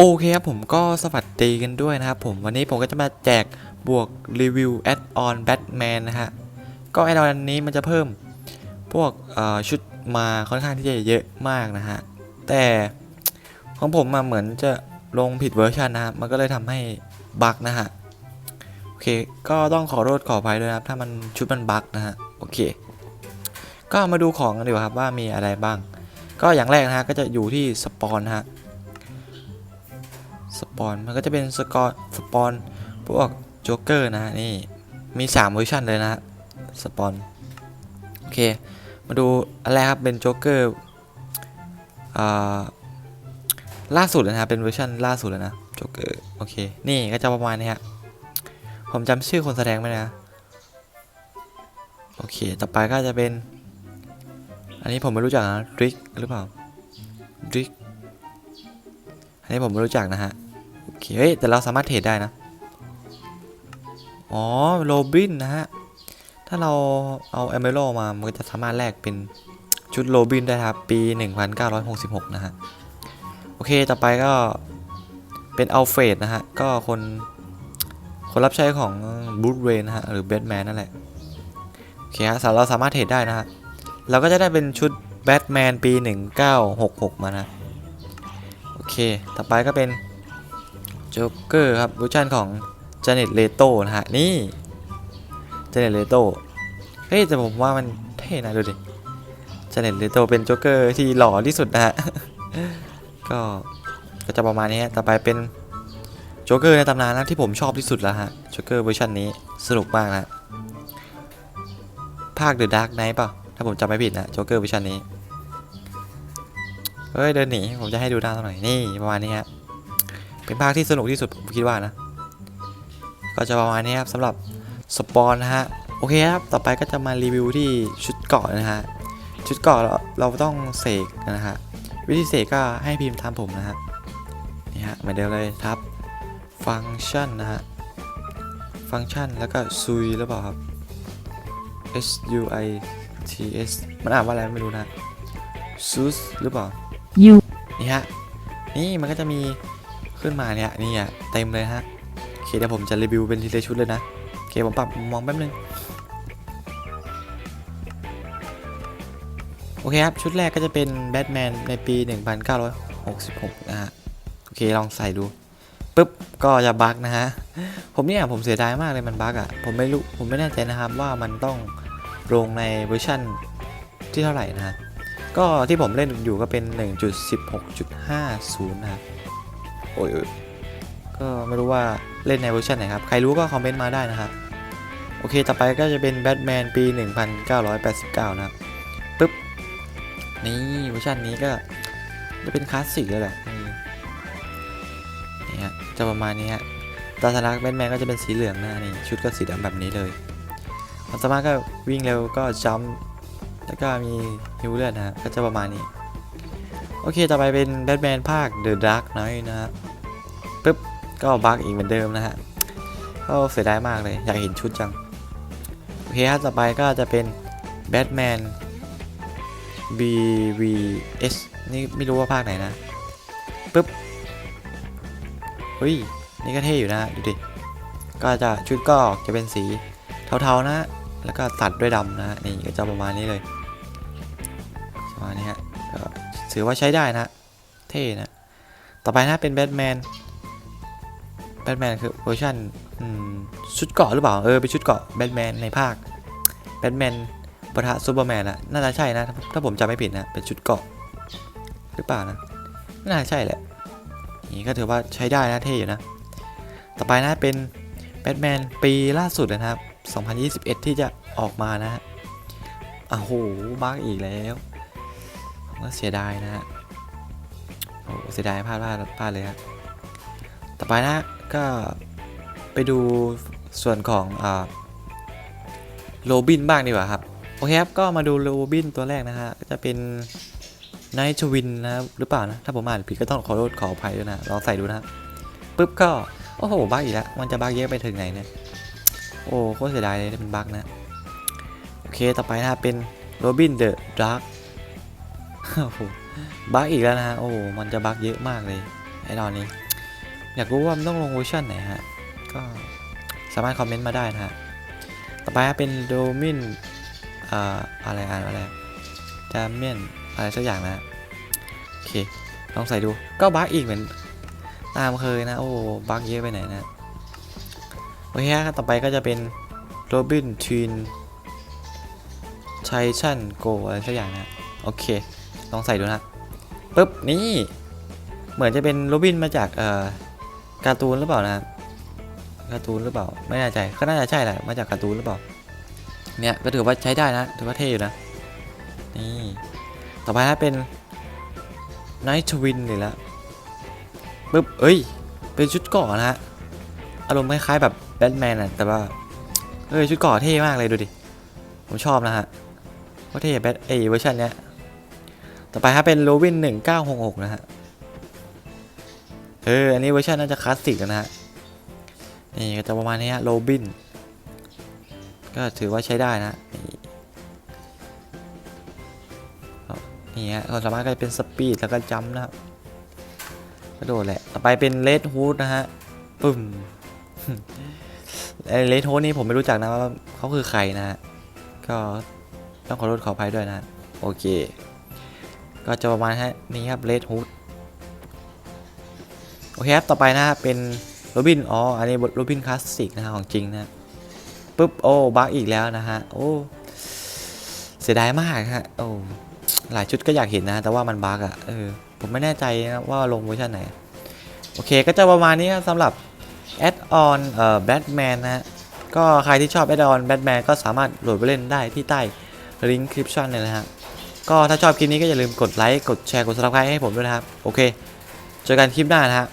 โอเคครับผมก็สวัสดีกันด้วยนะครับผมวันนี้ผมก็จะมาแจกบวกรีวิวแอดออนแบทแมนนะฮะ ก็แอดออนนี้มันจะเพิ่มพวกชุดมาค่อนข้างที่จะเยอะมากนะฮะ แต่ของผมมาเหมือนจะลงผิดเวอร์ชันนะครับ มันก็เลยทำให้บั๊กนะฮะ โอเค ก็ต้องขอโทษขออภัยด้วยนะครับ ถ้ามันชุดมันบั๊กนะฮะ โอเค ก็มาดูของกันดีกว่าครับว่ามีอะไรบ้าง ก็อย่างแรกนะฮะก็จะอยู่ที่สปอนนะฮะ สปอนมันก็จะเป็นสกอร์สปอนพวกโจ๊กเกอร์นะนี่มี3เวอร์ชันเลยนะสปอนโอเค มาดูอันแรครับเป็นโจ๊กเกอร์อ่าล่าสุดเลยนะครับเป็นเวอร์ชันล่าสุดเลยนะโจ๊กเกอร์โอเค นี่ก็จะประมาณนี้ฮะผมจำชื่อคนแสดงไม่นะโอเค ต่อไปก็จะเป็น อันนี้ผมไม่รู้จักนะดริกหรือเปล่าดริกอันนี้ผมไม่รู้จักนะฮะ เคเฮ้ยแต่เราสามารถเทรดได้นะ อ๋อโรบินนะฮะ ถ้าเราเอาเอเมโรมา มันก็จะสามารถแลกเป็นชุดโรบินได้ครับ ปี 1966 นะฮะ โอเคต่อไปก็เป็นอัลเฟรดนะฮะ ก็คนคนรับใช้ของบูธเวนนะฮะ หรือแบทแมนนั่นแหละ โอเคฮะเราสามารถเทรดได้นะฮะ เราก็จะได้เป็นชุดแบทแมนปี 1966 มานะ โอเค ต่อไปก็เป็น จ๊กเกอร์ครับเวอร์ชันของเจเน็ตเลโตนะฮะ นี่เจเน็ตเลโต้เฮ้ยแต่ผมว่ามันเท่นะดูดิเจเน็ตเลโต้เป็นโจ๊กเกอร์ที่หล่อที่สุดนะฮะ ก็ก็จะประมาณนี้ฮะต่อไปเป็นโจ๊กเกอร์ในตำนานนะที่ผมชอบที่สุดแล้วฮะโจ๊กเกอร์เวอร์ชันนี้สนุกมากนะฮะภาค The Dark Knight เปล่าถ้าผมจำไม่ผิดนะโจ๊กเกอร์เวอร์ชันนี้เฮ้ยเดินหนีผมจะให้ดูหน้าตัวหน่อยนี่ประมาณนี้ครับ เป็นภาคที่สนุกที่สุดผมคิดว่านะ ก็จะประมาณนี้ครับสำหรับสปอนนะฮะ โอเคครับ ต่อไปก็จะมารีวิวที่ชุดเกาะนะฮะ ชุดเกาะเราเราต้องเสกนะฮะ วิธีเสกก็ให้พิมพ์ตามผมนะฮะ นี่ฮะเหมือนเดิมเลยทับ ฟังก์ชันนะฮะ ฟังก์ชันแล้วก็ซุยหรือเปล่าครับ S U I T S มันอ่านว่าอะไรไม่รู้นะซูสหรือเปล่า you นี่ฮะ นี่มันก็จะมี ขึ้นมาเนี่ยนี่อะเต็มเลยฮะโอเคเดี๋ยวผมจะรีวิวเป็นทีละชุดเลยนะโอเคผมปรับมองแป๊บนึงโอเคครับ ชุดแรกก็จะเป็นแบทแมนในปี 1966 นะฮะ โอเค ลองใส่ดูปุ๊บ ก็จะบั๊กนะฮะ ผมเนี่ยผมเสียดายมากเลยมันบั๊กอะ ผมไม่รู้ ผมไม่แน่ใจนะครับว่ามันต้องลงในเวอร์ชั่นที่เท่าไหร่นะฮะ ก็ที่ผมเล่นอยู่ก็เป็น 1.16.50 นะครับ โอ้ยก็ไม่รู้ว่าเล่นในเวอร์ชันไหนครับ ใครรู้ก็คอมเมนต์มาได้นะครับ โอเค ต่อไปก็จะเป็นแบทแมนปี 1989 นะครับปึ๊บ นี่เวอร์ชันนี้ก็จะเป็นคลาสสิกเลยแหละนี่นี่ฮะจะประมาณนี้ฮะตาสลักแบทแมนก็จะเป็นสีเหลืองนะนี่ ชุดก็สีดำแบบนี้เลยความสามารถก็วิ่งเร็วก็จัมแล้วก็มีฮิวเลือดนะฮะก็จะประมาณนี้ โอเค ต่อไปเป็นแบทแมนภาค The Dark Knight นะฮะ ปึ๊บก็บั๊กอีกเหมือนเดิมนะฮะก็เสียดายมากเลย อยากเห็นชุดจัง โอเคครับต่อไปก็จะเป็นแบทแมน BVS นี่ไม่รู้ว่าภาคไหนนะปึ๊บเฮ้ย นี่ก็เท่อยู่นะดูดิ ก็จะชุดก็จะเป็นสีเทาๆนะ แล้วก็ตัดด้วยดำนะ นี่ก็จะประมาณนี้เลยประมาณนี้ฮะก็ถือว่าใช้ได้นะ เท่นะ ต่อไปนะเป็นแบทแมน บทแมนคือเวอร์ชันชุดเกาะหรือเปล่า เออเป็นชุดเกาะแบทแมนในภาคแบทแมนปะทะซูเปอร์แมนอะน่าจะใช่นะ ถ้าผมจำไม่ผิดนะ เป็นชุดเกาะหรือเปล่านะ น่าจะใช่แหละนี่ก็ถือว่าใช้ได้นะเท่อยู่นะ ต่อไปนะเป็นแบทแมนปีล่าสุดนะครับ 2021 ที่จะออกมานะฮะอ้าวโหบักอีกแล้วผมก็เสียดายนะฮะโอ้เสียดายพลาดพลาดพลาดเลยฮะต่อไปนะ ก็ไปดูส่วนของอ่าโรบินบ้างดีกว่าครับ โอเคครับ ก็มาดูโรบินตัวแรกนะฮะก็จะเป็นไนท์ชวินนะครับหรือเปล่านะ ถ้าผมอ่านผิดก็ต้องขอโทษขออภัยด้วยนะลองใส่ดูนะครับปุ๊บก็ โอ้โหบักอีกแล้ว มันจะบักเยอะไปถึงไหนเนี่ย โอ้โคตรเสียดายเลยที่เป็นบั๊กนะ โอเคต่อไปนะเป็นโรบินเดอะดาร์กโอ้โหบั๊กอีกแล้วนะฮะโอ้โหมันจะบั๊กเยอะมากเลยไอ้ตอนนี้ อยากรู้ว่ามันต้องลงเวอร์ชันไหนฮะ ก็สามารถคอมเมนต์มาได้นะฮะ ต่อไปฮะเป็นโดมินอ่ออะไรอ่านอะไรดาเมนอะไรสักอย่างนะโอเค ลองใส่ดู ก็บั๊กอีกเหมือนตามเคยนะ โอ้บั๊กเยอะไปไหนนะโอเคฮะต่อไปก็จะเป็นโรบินทีนชัยชั่นโกอะไรสักอย่างนะโอเค ลองใส่ดูนะปุ๊บ นี่ เหมือนจะเป็นโรบินมาจากเอ่อ การ์ตูนหรือเปล่านะการ์ตูนหรือเปล่า ไม่แน่ใจก็น่าจะใช่แหละมาจากการ์ตูนหรือเปล่า เนี่ยก็ถือว่าใช้ได้นะถือว่าเท่อยู่นะนี่ต่อไปนะเป็น Night Twin เลยละปึ๊บเอ้ย เป็นชุดเกราะนะฮะอารมณ์คล้ายๆแบบแบทแมนอะแต่ว่าเออชุดเกราะเท่มากเลยดูดิ ผมชอบนะฮะว่าเท่แบทเอเวอร์ชันเนี้ยต่อไปฮะเป็นโรบิน1966นะฮะ เออ อันนี้เวอร์ชันน่าจะคลาสสิกนะฮะ นี่ก็จะประมาณนี้ฮะโรบิน ก็ถือว่าใช้ได้นะ นี่ฮะความสามารถก็จะเป็นสปีดแล้วก็จัมป์นะครับกระโดดแหละ ต่อไปเป็นเลดฮูดนะฮะ ปึ้มไอเลดฮูดนี่ผมไม่รู้จักนะว่าเขาคือใครนะฮะ ก็ต้องขอโทษขออภัยด้วยนะ โอเค ก็จะประมาณฮะนี้ครับเลดฮูด โอเคครับ ต่อไปนะเป็นโรบิน อ๋อ อันนี้โรบินคลาสสิกนะฮะของจริงนะปุ๊บ โอ้ บักอีกแล้วนะฮะ โอ้ เสียดายมากฮะ โอ้ หลายชุดก็อยากเห็นนะ แต่ว่ามันบักอะเออ ผมไม่แน่ใจนะว่าลงเวอร์ชันไหน โอเค ก็จะประมาณนี้ครับสำหรับแอดออนเอ่อแบทแมนนะฮะ ก็ใครที่ชอบแอดออนแบทแมนก็สามารถโหลดไปเล่นได้ที่ใต้ลิงก์คลิปชั่นเลยนะฮะ ก็ถ้าชอบคลิปนี้ก็อย่าลืมกดไลค์ กดแชร์ กด subscribe ให้ผมด้วยนะครับ โอเค เจอกันคลิปหน้านะฮะ